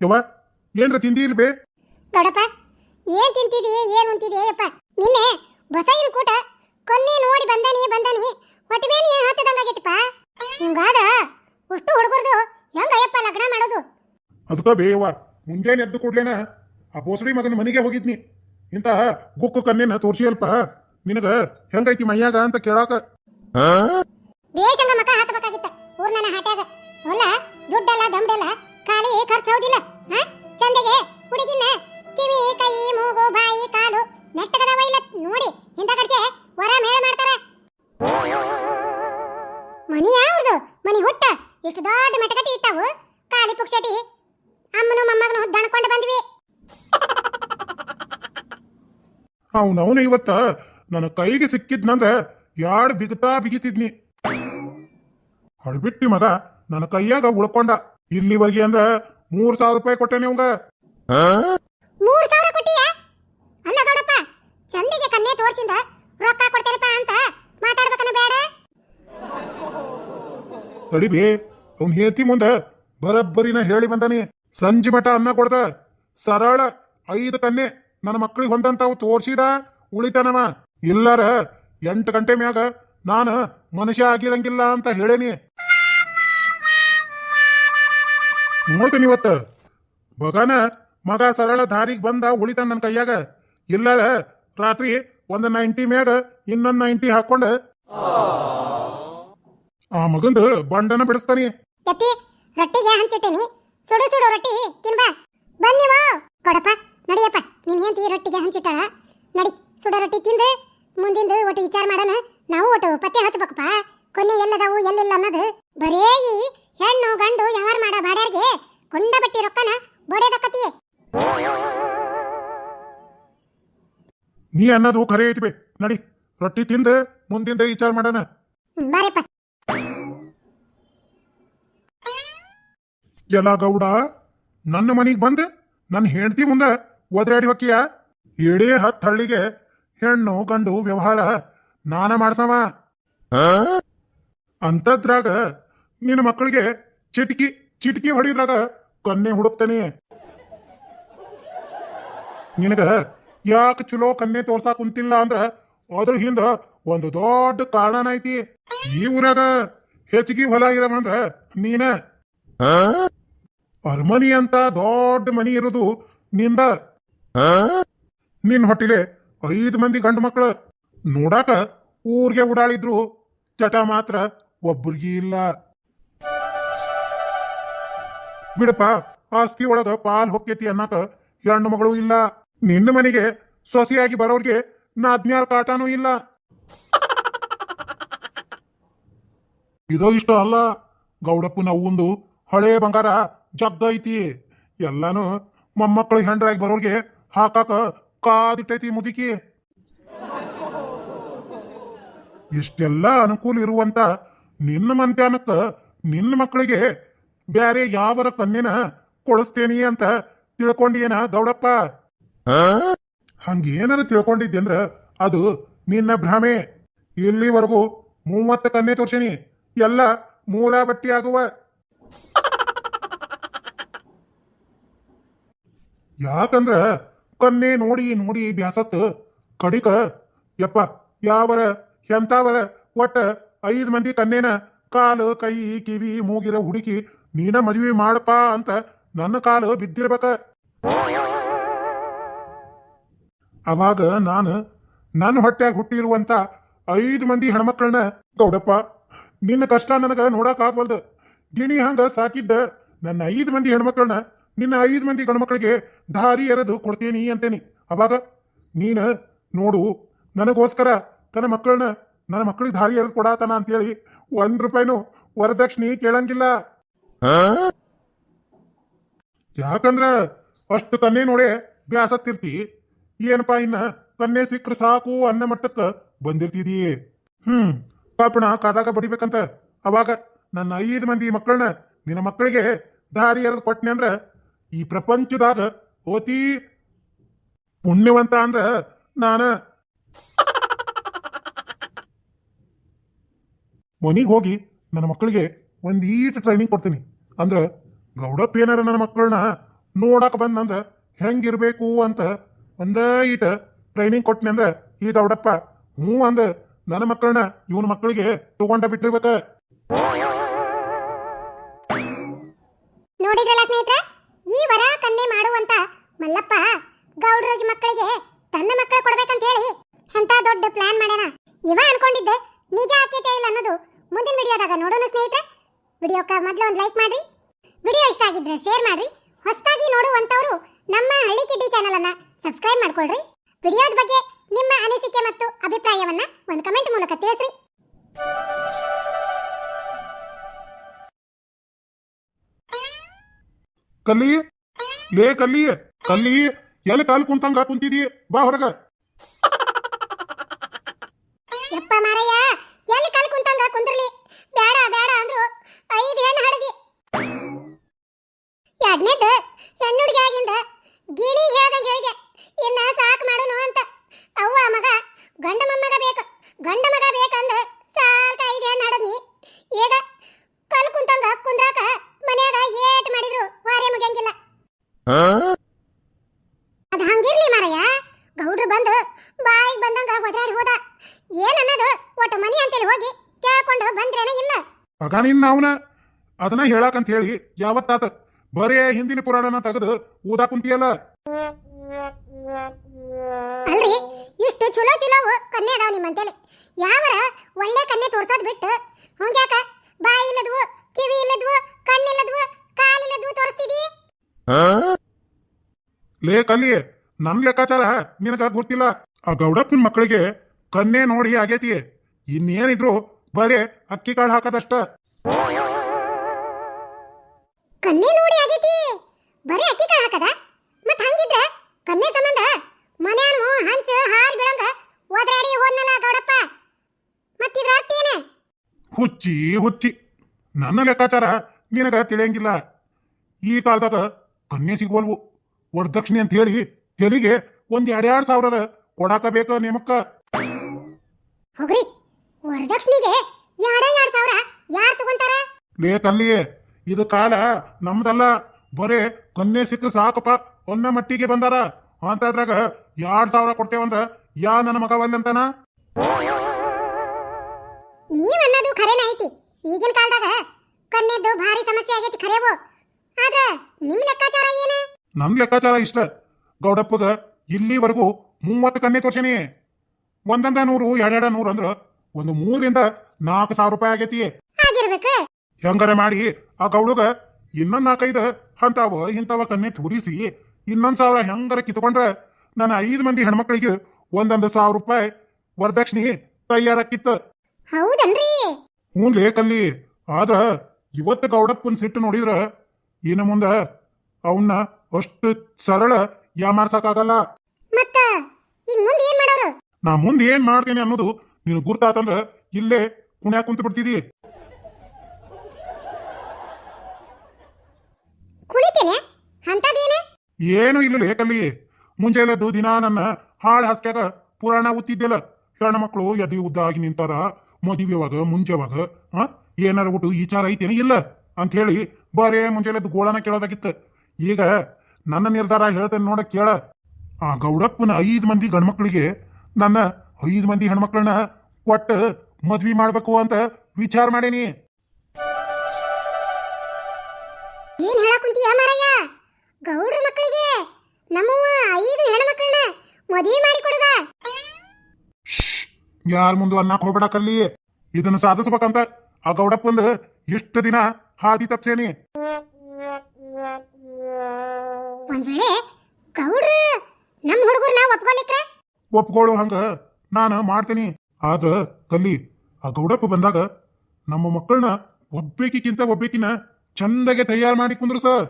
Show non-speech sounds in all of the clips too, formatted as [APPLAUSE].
ಯವ್ವ ಏನ್ರ ತಿಂದಿ ಇಲ್ ಬೇ? ದೊಡ್ಡಪ್ಪ ಏನ್ ತಿಂತಿದಿ ಏನ್ ಉಂತಿದಿ ಯಪ್ಪ ನಿನ್ನೆ ಬಸಾಯಿನ ಕೂಟ ಕೊನ್ನೆ ನೋಡಿ ಬಂದಾನಿ ಬಂದಾನಿ. ಹೊಟ್ಟೆ ಮೇಲೆ ಏನ್ ಹತ್ತದಂಗಾಗೈತಿಪ್ಪ ಹಿಂಗಾದ್ರ ಅಷ್ಟು ಹುಡುಗರ್ದು ಹೆಂಗ ಅಯ್ಯಪ್ಪ ಲಗ್ನ ಮಾಡೋದು? ಅದಕ್ಕ ಬೇಯವ್ವ ಮುಂಜಾನೆ ಎದ್ದು ಕೂಡ್ಲೇನ ಆ ಬೋಸಡಿ ಮಗನ ಮನೆಗೆ ಹೋಗಿದ್ನಿ. ಇಂತಹ ಗುಕ್ಕು ಕನ್ನಿನ ತೋರ್ಸಿ ಅಲ್ಪ ನಿನಗ ಹೆಂಗೈತಿ ಮೈಯಾಗ ಅಂತ ಕೇಳಾಕ? ಬೇಷಂಗ ಮಕ ಹಾಕಬೇಕಾಗಿತ್ತ ಊರ್ನನ ಹಾಟ್ಯಾಗ. ಹೊಲ ದುಡ್ಡಲ್ಲ ದಂಡೆಲ್ಲ ಖಾಲಿ ಖರ್ಚು ಹೌದಿಲ್ಲ ಹಾ? ಚಂದಗೆ, ಹುಡುಗಿನ ಕಿವಿ, ಕೈ, ಮೂಗು, ಬಾಯಿ, ಕಾಲು ನೆಟ್ಟಗದವ ವೈಲ ನೋಡಿ. ಇಂಥ ಕಡೆ ವರ ಮೇಳ ಮಾಡ್ತಾರ. ಮನಿ ಯಾವ್ದು ಮನಿ ಹುಟ್ಟ. ಇಷ್ಟು ದೊಡ್ಡ ಮೆಟಗಟ್ಟಿ ಇಟ್ಟವು. ಖಾಲಿ ಪುಕ್ಷಟಿ ಅಮ್ಮನು ಮೊಮ್ಮಗನು ದಣ್ಕೊಂಡು ಬಂದ್ವಿ. ಅವನವನು ಇವತ್ತ ನನ್ನ ಕೈಗೆ ಸಿಕ್ಕಿದ್ನಂದ್ರೆ ಯಾಡ್ ಬಿಗತಾ ಬಿಗಿತಿದ್ನಿ. ಹೊಡ್ಬಿಟ್ಟಿ ಮಗ ನನ್ನ ಕೈಯಾಗ ಉಳ್ಕೊಂಡ. ಇಲ್ಲಿವರೆಗೆ ಅಂದ್ರ ಮೂರ್ ಸಾವಿರ ರೂಪಾಯಿ ಕೊಟ್ಟೆ ನಿಮ್ಗ ಮೂರ್ ಸಾವಿರ ಕೊಟ್ಟಿಯ? ಅಲ್ಲ ದೊಡ್ಡಪ್ಪ ಚಂದಿಗೆ ಕನ್ನೆ ತೋರ್ಸಿಂದ ರೊಕ್ಕ ಕೊಡ್ತೇನಪ್ಪ ಅಂತ ಮಾತಾಡ್ಬೇಕನ್ನ ಬೇಡ. ತಡಿಬಿ ಅವ್ನ ಹೇತಿ ಮುಂದ ಬರಬ್ಬರಿನ ಹೇಳಿ ಬಂದನಿ. ಸಂಜೆ ಮಠ ಅನ್ನ ಕೊಡ್ದ. ಸರಳ ಐದು ಕನ್ನೆ ನನ್ನ ಮಕ್ಕಳಿಗೆ ಹೊಂದಂತಾವು ತೋರ್ಸಿದ. ಉಳಿತಾನವ. ಇಲ್ಲಾರ ಎಂಟು ಗಂಟೆ ಮ್ಯಾಗ ನಾನು ಮನುಷ್ಯ ಆಗಿರಂಗಿಲ್ಲ ಅಂತ ಹೇಳೇನಿ. ನೋಡ್ತೀನಿ ಇವತ್ತು ಬಗಾನ ಮಗ ಸರಳ ದಾರಿಗೆ ಬಂದ ಉಳಿತಾನ ನನ್ನ ಕೈಯಾಗ. ಇಲ್ಲ ರಾತ್ರಿ ಒಂದ್ ನೈಂಟಿ ಮ್ಯಾಗ ಇನ್ನೊಂದ್ ನೈಂಟಿ ಹಾಕೊಂಡ ಆ ಮಗಂದು ಬಂಡನ ಬಿಡಿಸ್ತಾನಿ. ಎತ್ತಿ ರೊಟ್ಟಿಗೆ ಹಂಚಿಟ್ಟೇನಿ. ಸುಡು ಸುಡು ರೊಟ್ಟಿ, ತಿನ್ಬಾ. ಬನ್ನಿವೋ ಕೊಡಪ್ಪ, ನಡಿಯಪ್ಪ. ನೀನ್ ಹೆಂಡತಿ ರೊಟ್ಟಿಗೆ ಹಂಚಿಟ್ಟಾಳ. ನಡಿ, ಸುಡ ರೊಟ್ಟಿ ತಿಂದು, ಮುಂದಿಂದ ಒಟ್ಟು ವಿಚಾರ ಮಾಡೋಣ. ನಾವು ಒಟ್ಟು ಪತ್ತೆ ಹಚ್ಚಬೇಕಪ್ಪ. ಕೊನೆ ಎಲ್ಲದಾವು, ಎಲ್ಲಿಲ್ಲ ಅನ್ನೋದು. ಬರೇ ಈ ಹೆಣ್ಣು ಗಂಡು ವ್ಯವಹಾರ ಮಾಡೋ ಬಾಡ್ಯಾರ್ಗೆ? ಕೊಂಡ ಬಟ್ಟಿ ರೊಕ್ಕನ ಬಡೇದಕ್ಕತಿ ನೀ ಅನ್ನೋದು ಖರೆ ಐತಿ ಬೇ. ನಡಿ ರೊಟ್ಟಿ ತಿಂದು ಮುಂದಿಂದ ವಿಚಾರ ಮಾಡೋಣ. ಬಾರಪ್ಪ. ಎಲ್ಲ ಗೌಡ ನನ್ನ ಮನೆಗೆ ಬಂದು ನನ್ನ ಹೆಂಡತಿ ಮುಂದೆ ಒದರಾಡಿ ಹೊಕ್ಕಿಯ? ಇಡೀ ಹತ್ತು ಹಳ್ಳಿಗೆ ಹೆಣ್ಣು ಗಂಡು ವ್ಯವಹಾರ ನಾನ ಮಾಡ್ಸವ. ಅಂತದ್ರಾಗ ನಿನ್ನ ಮಕ್ಕಳಿಗೆ ಚಿಟಕಿ ಚಿಟಕಿ ಹೊಡಿದ್ರಾಗ ಕನ್ನೆ ಹುಡುಕ್ತಾನೆ. ನಿನಗ ಯಾಕೆ ಚಲೋ ಕನ್ನೆ ತೋರ್ಸಾ ಕುಂತಿಲ್ಲ ಅಂದ್ರ ಅದ್ರ ಹಿಂದ ಒಂದು ದೊಡ್ಡ ಕಾರಣ ಐತಿ. ಈ ಊರಾಗ ಹೆಚ್ಚಿಗೆ ಹೊಲ ಇರವಂದ್ರ ನೀನ ಅರಮನಿ ಅಂತ ದೊಡ್ಡ ಮನಿ ಇರೋದು ನಿಂದ. ನಿನ್ ಹೊಟ್ಟಿಲೆ ಐದು ಮಂದಿ ಗಂಡು ಮಕ್ಕಳು ನೋಡಾಕ ಊರ್ಗೆ ಓಡಾಳಿದ್ರು ಚಟ ಮಾತ್ರ ಒಬ್ಬರಿಗೆ ಇಲ್ಲ. ಬಿಡಪ್ಪ, ಆಸ್ತಿ ಒಳಗ ಪಾಲ್ ಹೊಕ್ಕೇತಿ ಅನ್ನಕ ಹೆಣ್ಣು ಮಗಳು ಇಲ್ಲ. ನಿನ್ನ ಮನೆಗೆ ಸೊಸೆಯಾಗಿ ಬರೋರ್ಗೆ ನಾದ್ನ್ಯಾರ ಕಾಟಾನೂ ಇಲ್ಲ. ಇದೋ ಇಷ್ಟ ಅಲ್ಲ ಗೌಡಪ್ಪನ ಅವಂದು ಹಳೆ ಬಂಗಾರ ಜಗ್ಗ ಐತಿ. ಎಲ್ಲಾನು ಮೊಮ್ಮಕ್ಕಳು ಹೆಂಡ್ರಾಗಿ ಬರೋರ್ಗೆ ಹಾಕಾಕ ಕಾದಿಟ್ಟೈತಿ ಮುದುಕಿ. ಇಷ್ಟೆಲ್ಲ ಅನುಕೂಲ ಇರುವಂತ ನಿನ್ನ ಮಂತ್ಯಾನಕ್ಕ ನಿನ್ನ ಮಕ್ಕಳಿಗೆ ಬ್ಯಾರೆ ಯಾವರ ಕಣ್ಣಿನ ಕೊಡಿಸ್ತೇನಿ ಅಂತ ತಿಳ್ಕೊಂಡಿಯೇನ ಗೌಡಪ್ಪ? ಹಂಗೇನಾರ ತಿಳ್ಕೊಂಡಿದ್ದೇಂದ್ರ ಅದು ನಿನ್ನ ಭ್ರಮೆ. ಇಲ್ಲಿವರೆಗೂ ಮೂವತ್ತು ಕನ್ನೆ ತೋರ್ಸಿನಿ. ಎಲ್ಲ ಮೂಲ ಬಟ್ಟಿ ಆಗುವ. ಯಾಕಂದ್ರ ಕನ್ನೆ ನೋಡಿ ನೋಡಿ ಬ್ಯಾಸತ್ ಕಡಿಕ ಯಪ್ಪ ಯಾವರ ಎಂತಾವರ ಒಟ್ಟ ಐದು ಮಂದಿ ಕನ್ನೇನ ಕಾಲು ಕೈ ಕಿವಿ ಮೂಗಿರ ಹುಡುಕಿ ನೀನ ಮದುವೆ ಮಾಡಪ್ಪ ಅಂತ ನನ್ನ ಕಾಲು ಬಿದ್ದಿರ್ಬೇಕ. ಅವಾಗ ನಾನು ನನ್ನ ಹೊಟ್ಟೆಗೆ ಹುಟ್ಟಿರುವಂತ ಐದು ಮಂದಿ ಹೆಣ್ಮಕ್ಳನ್ನ ಗೌಡಪ್ಪ, ನಿನ್ನ ಕಷ್ಟ ನನಗ ನೋಡಕ್ ಆಗ್ವಲ್ದು. ಗಿಣಿ ಹಂಗ ಸಾಕಿದ್ದ ನನ್ನ ಐದು ಮಂದಿ ಹೆಣ್ಮಕ್ಳನ್ನ ನಿನ್ನ ಐದು ಮಂದಿ ಗಂಡ್ಮಕ್ಳಿಗೆ ದಾರಿ ಎರೆದು ಕೊಡ್ತೀನಿ ಅಂತೇನಿ. ಅವಾಗ ನೀನು ನೋಡು, ನನಗೋಸ್ಕರ ತನ್ನ ಮಕ್ಕಳನ್ನ ನನ್ನ ಮಕ್ಕಳಿಗೆ ದಾರಿ ಎರೆದು ಕೊಡಾತನ ಅಂತೇಳಿ ಒಂದು ರೂಪಾಯಿನೂ ವರದಕ್ಷಿಣೆ ಕೇಳಂಗಿಲ್ಲ. ಯಾಕಂದ್ರ ಅಷ್ಟು ತನ್ನೇ ನೋಡೆ ಬ್ಯಾಸತ್ತಿರ್ತಿ ಏನಪ್ಪಾ ಇನ್ನ ತನ್ನೇ ಸಿಕ್ಕ್ರ ಸಾಕು ಅನ್ನ ಮಟ್ಟಕ್ಕ ಬಂದಿರ್ತಿದಿ? ಹ್ಮ್ ಪಾಪಣ ಕಾದಾಗ ಬಡಿಬೇಕಂತ. ಅವಾಗ ನನ್ನ ಐದು ಮಂದಿ ಮಕ್ಕಳನ್ನ ನಿನ್ನ ಮಕ್ಕಳಿಗೆ ದಾರಿ ಎರೆದು ಕೊಟ್ನೆ ಅಂದ್ರ ಈ ಪ್ರಪಂಚದಾಗ ಓತಿ ಪುಣ್ಯವಂತ ಅಂದ್ರ ನಾನ. [LAUGHS] ಮನಿಗೆ ಹೋಗಿ ನನ್ನ ಮಕ್ಕಳಿಗೆ ಒಂದು ಈಟ್ ಟ್ರೈನಿಂಗ್ ಕೊಡ್ತೀನಿ. ಅಂದ್ರೆ ಗೌಡಪ್ಪ ಏನಾರ ನನ್ನ ಮಕ್ಕಳನ್ನ ನೋಡಕ್ಕೆ ಬಂದಂದ್ರೆ ಹೆಂಗಿರ್ಬೇಕು ಅಂತ ಒಂದೇ ಈಟ ಟ್ರೈನಿಂಗ್ ಕೊಟ್ನಿ ಅಂದ್ರೆ ಈ ಗೌಡಪ್ಪ, ಹ್ಞೂ ಅಂದ ನನ್ನ ಮಕ್ಕಳನ್ನ ಇವನ ಮಕ್ಕಳಿಗೆ ತಗೊಂಡ ಬಿಟ್ಟಿರ್ಬೇಕ. ನೋಡಿದ್ರಲ್ಲ ಸ್ನೇಹಿತರೆ, ಈ ವರ ಕನ್ನೆ ಮಾಡುವಂತ ಮಲ್ಲಪ್ಪ ಗೌಡ್ರಿಗೆ ಮಕ್ಕಳಿಗೆ ತನ್ನ ಮಕ್ಕಳು ಕೊಡ್ಬೇಕಂತ ಹೇಳಿ ಎಂತ ದೊಡ್ಡ ಪ್ಲಾನ್ ಮಾಡ್ಯಾನ. ಇವ ಅನ್ಕೊಂಡಿದ್ದೆ ನಿಜ ಆಕೈತೆ ಇಲ್ಲ ಅನ್ನೋದು ಮುಂದಿನ ವಿಡಿಯೋದಾಗ ನೋಡೋಣ ಸ್ನೇಹಿತರೆ. ವಿಡಿಯೋಕ್ಕ ಮೊದಲು ಒಂದು ಲೈಕ್ ಮಾಡಿರಿ. ವಿಡಿಯೋ ಇಷ್ಟ ಆಗಿದ್ರೆ ಶೇರ್ ಮಾಡ್ರಿ. ಹೊಸದಾಗಿ ನೋಡುವಂಥವರು ನಮ್ಮ ಹಳ್ಳಿ ಕಿಡ್ಡಿ ಚಾನಲನ್ನು ಅನ್ನ ಸಬ್ಸ್ಕ್ರೈಬ್ ಮಾಡ್ಕೊಳ್ರಿ. ವಿಡಿಯೋದ ಬಗ್ಗೆ ನಿಮ್ಮ ಅನಿಸಿಕೆ ಮತ್ತು ಅಭಿಪ್ರಾಯವನ್ನ ಒಂದು ಕಮೆಂಟ್ ಮೂಲಕ ತಿಳಿಸ್ರಿ. ಕಲ್ಲಿ ಲೇ ಕಲ್ಲಿ ಕಲ್ಲಿ ಎಲ್ಲಿ ಕಾಲು ಕುಂತಂಗ ಕುಂತಿದಿ? ಬಾ ಹೊರಗ. ಯಪ್ಪ ಮಾರಯ್ಯ ಎಲ್ಲಿ ಕಾಲು ಕುಂತಂಗ ಕುಂದ್ರಲಿ? ಬೇಡ ಬೇಡ ಅಂದ್ರು. ಐದು ಹೆಣ್ಣು ಹಡದಿ ಎರಡನೇದು ಹೆಣ್ಣು ಹುಡುಗಿ ಆಗಿಂದ ಗಿಣಿ ಹೇಳ್ದಂಗೆ ಹೇಳಿದೆ ಇನ್ನ ಸಾಕು ಮಾಡೋನು ಅಂತ. ಅವ್ವ ಮಗ, ಗಂಡ ಮೊಮ್ಮಗ ಬೇಕು. ಗಂಡ ಮಗ ಬೇಕಂದ ಸಾಲ್ಕ ಐದು ಹೆಣ್ಣು ಹಡದ್ನಿ. ಈಗ ಕಲ್ ಕುಂತಂಗ ಕುಂದ್ರಾಕ ಮನ್ಯಾಗ ಏಟ್ ಮಾಡಿದ್ರು, ವಾರೇ ಮುಗಿಯಂಗಿಲ್ಲ ಅದ್ ಹಂಗಿರ್ಲಿ ಮಾರಯ್ಯ ಗೌಡ್ರು ಬಂದು ಬಾಯಿಗೆ ಬಂದಂಗ ಒದರಾಡಿ ಹೋದ ಏನ್ ಅನ್ನೋದು ಒಟ್ಟು ಮನಿ ಅಂತೇಳಿ ಹೋಗಿ ಕೇಳ್ಕೊಂಡು ಬಂದ್ರೇನ ಇಲ್ಲ ನಿನ್ನ ಅವನ ಅದನ್ನ ಹೇಳಾಕಂತ ಹೇಳಿ ಯಾವತ್ತಾತ ಬರೇ ಹಿಂದಿನ ಪುರಾಣನ ತೆಗೆದು ಓದಾ ಕುಂತಿಯಲ್ಲ? ಅಲ್ರಿ ಇಷ್ಟು ಚಲೋ ಚಲೋ ಕನ್ಯೆ ಅದಾವ ನಿಮ್ಮಂತೇಳಿ ಯಾವರ ಒಳ್ಳೆ ಕನ್ಯೆ ತೋರ್ಸೋದ್ ಬಿಟ್ಟು ಹಂಗ್ಯಾಕ ಬಾಯಿ ಇಲ್ಲದ್ವು ಕಿವಿ ಇಲ್ಲದ್ವು ಕಣ್ಣಿಲ್ಲದ್ವು ಕಾಲಿಲ್ಲದ್ವು ತೋರಿಸ್ತಿದಿ? ಲೇ ಕಲ್ಲಿ ನನ್ ಲೆಕ್ಕಾಚಾರ ನಿನಗ ಗೊತ್ತಿಲ್ಲ. ಆ ಗೌಡಪ್ಪನ ಮಕ್ಕಳಿಗೆ ಕನ್ನೆ ನೋಡಿ ಆಗೇತಿ ಇನ್ನೇನಿದ್ರು ಬರೇ ಅಕ್ಕಿ ಕಾಳು ಹಾಕದಷ್ಟ. ಕನ್ಯೆ ನೋಡಿ ಆಗೈತಿ. ಬರೀ ಅಕ್ಕಿ ಕಾಳು ಹಾಕದ ಮತ್ ಹಂಗಿದ್ರ? ಕನ್ನೆ ಸಂಬಂಧ? ಮನ್ಯಾನು ಹಂಚ ಹಾಲ್ ಬೆಳಂಗ ಓದ್ರಾಡಿ ಹೋದ್ನಲ್ಲ ಗೌಡಪ್ಪ. ಮತ್ತಿದ್ರ ಅರ್ಥ ಏನ? ಹುಚ್ಚಿ ಹುಚ್ಚಿ. ನನ್ನ ಲೆಕ್ಕಾಚಾರ ನಿನಗ ತಿಳಿಯಂಗಿಲ್ಲ. ಈ ಕಾಲದಾಗ ಕನ್ಯೆ ಸಿಗೋಲ್ವು ವರದಕ್ಷಿಣೆ ಅಂತ ಹೇಳಿ ತೆಲಿಗೆ ಒಂದ್ ಎರಡೆರಡು ಸಾವಿರ ಕೊಡಾಕ ಬೇಕ ನಿಮಕ್ಕ. ಹೋಗ್ರಿ. ವರದಕ್ಷಿಣೆಗೆ ಎರಡ ಎರಡ್ ಸಾವಿರ. ಲೇ ಕಲ್ಲಿ ಇದು ಕಾಲ ನಮ್ದಲ್ಲ. ಬರೇ ಕೊನ್ನೆ ಸಿಕ್ಕ ಸಾಕಪ್ಪ ಒನ್ನ ಮಟ್ಟಿಗೆ ಬಂದಾರ. ಅಂತದ್ರಾಗ ಎರಡ್ ಸಾವಿರ ಕೊಡ್ತೇವಂದ್ರ ಯಾ ನನ್ನ ಮಗ ಅಂತಾನ ನೀವ್ ಅನ್ನೋದು ಖರೇನ ಐತಿ? ಈಗಿನ ಕಾಲದಾಗ ಕನ್ನೆದ್ದು ಭಾರಿ ಸಮಸ್ಯೆ ಆಗೈತಿ ಖರೇವು. ಆದ್ರ ನಿಮ್ ಲೆಕ್ಕಾಚಾರ ಏನ? ನಮ್ ಲೆಕ್ಕಾಚಾರ ಇಷ್ಟ. ಗೌಡಪ್ಪಗ ಇಲ್ಲಿವರೆಗೂ ಮೂವತ್ತು ಕನ್ನೆ ತೋರ್ಸೇನಿ. ಒಂದಂದ ನೂರು ಎರಡೆರಡ ನೂರು ಅಂದ್ರ ಒಂದು ಮೂರಿಂದ ನಾಲ್ಕು ಸಾವಿರ ರೂಪಾಯಿ ಆಗೈತಿ ಆಗಿರ್ಬೇಕು. ಹೆಂಗಾರ ಮಾಡಿ? ಆ ಗೌಡಗ ಇನ್ನೊಂದು ನಾಲ್ಕೈದು ಅಂತಾವ ಇಂಥವ ಕನ್ಯೆ ತೂರಿಸಿ ಇನ್ನೊಂದು ಸಾವಿರ ಹೆಂಗಾರ ಕಿತ್ಕೊಂಡ್ರೆ? ನನ್ನ ಐದು ಮಂದಿ ಹೆಣ್ಮಕ್ಳಿಗೆ ಒಂದೊಂದು ಸಾವಿರ ರೂಪಾಯಿ ವರದಕ್ಷಿಣೆ ತಯಾರಾಕಿತ್ತ. ಹೌದನ್ರಿ? ಹ್ಞೂ ಲೇಕಲ್ಲಿ ಆದ್ರ ಇವತ್ತು ಗೌಡಪ್ಪನ ಸಿಟ್ಟು ನೋಡಿದ್ರ ಇನ್ನು ಮುಂದ ಅವನ್ನ ಅಷ್ಟು ಸರಳ ಯಾಮಾರ್ಸಕ್ಕಾಗಲ್ಲ. ಮತ್ತ ಈಗ ಮುಂದೆ ಏನ್ ಮಾಡೋರು? ನಾ ಮುಂದೆ ಏನ್ ಮಾಡ್ತೀನಿ ಅನ್ನೋದು ನೀನು ಗುರ್ತಾತಂದ್ರ ಇಲ್ಲೇ ಕುಣ್ಯಾಕ ಕುಂತ ಬಿಡ್ತಿದಿ ಕುಳಿತೇನೆ. ಅಂತದೇನ ಏನು ಇಲ್ಲ ಲೇಕಲ್ಲಿ ಮುಂಜಾನೆದ್ದು ದಿನ ನನ್ನ ಹಾಳು ಹಾಸ್ಕ್ಯಾಗ ಪುರಾಣ ಓದ್ತಿದ್ದೆಲ್ಲ ಹೆಣ್ಣು ಮಕ್ಕಳು ಎದಿ ಉದ್ದಾಗಿ ನಿಂತಾರ. ಮದುವೆವಾಗ ಮುಂಜೆವಾಗ ಹಾ ಏನಾರ ಊಟ ಈಚಾರ ಐತೇನು ಇಲ್ಲ ಅಂತ ಹೇಳಿ ಬರೇ ಮುಂಜಾನೆದ್ದು ಗೋಳನ ಕೇಳೋದಾಗಿತ್ತು. ಈಗ ನನ್ನ ನಿರ್ಧಾರ ಹೇಳ್ತೇನೆ ನೋಡ ಕೇಳ. ಆ ಗೌಡಪ್ಪನ ಐದು ಮಂದಿ ಗಂಡ್ಮಕ್ಳಿಗೆ ನನ್ನ ಐದು ಮಂದಿ ಹೆಣ್ಮಕ್ಳನ್ನ ಕೊಟ್ಟು ಮದ್ವಿ ಮಾಡಬೇಕು ಅಂತ ವಿಚಾರ ಮಾಡೇನಿ. ಏನ್ ಹೇಳಕ್ ಕುಂತೀಯ ಮಾರಯ್ಯ? ಗೌಡ್ರ ಮಕ್ಕಳಿಗೆ? ನಮ್ಮವ್ವ ಐದು ಹೆಣ್ಮಕ್ಳನ್ನ ಮದುವೆ ಮಾಡಿ ಕೊಡದ. ಯಾರ ಮುಂದೆ ಅನ್ನಕ್ ಹೋಗ್ಬೇಡಕಲ್ಲಿ ಇದನ್ನ ಸಾಧಿಸ್ಬೇಕಂತ ಆ ಗೌಡಪ್ಪಂದು ಎಷ್ಟು ದಿನ ಹಾದಿ ತಪ್ಸೇನಿ. ಒಂದ್ ವೇಳೆ ಗೌಡ್ರ ನಮ್ ಹುಡುಗರ್ನ ಒಪ್ಕೊಲಿಕ್ರ? ಒಪ್ಕೊಳ್ಳೋ ಹಂಗ ನಾನು ಮಾಡ್ತೀನಿ. ಆದ್ರ ಕಲ್ಲಿ ಆ ಗೌಡಪ್ಪ ಬಂದಾಗ ನಮ್ಮ ಮಕ್ಕಳನ್ನ ಒಬ್ಬೇಕಿಕ್ಕಿಂತ ಒಬ್ಬೇಕಿನ ಚಂದಗೆ ತಯಾರು ಮಾಡಿ ಕುಂದ್ರು ಸರ್.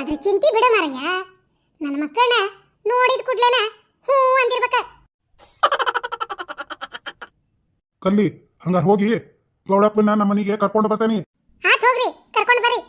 ಅದ್ರ ಚಿಂತಿ ಬಿಡ ಮಾರಯ್ಯ. ನನ್ನ ಮಕ್ಕಳನ್ನ ನೋಡಿದ ಕೂಡ್ಲೇನ ಹ್ಞೂ ಅಂದಿರ್ಬೇಕ. ಕಲ್ಲಿ ಹಂಗಾರ ಹೋಗಿ ಗೌಡಪ್ಪನ ನಮ್ಮ ಮನೆಗೆ ಕರ್ಕೊಂಡು ಬರ್ತಾನೆ. ಆತ್ ಹೋಗ್ರಿ ಕರ್ಕೊಂಡು ಬರ್ರಿ.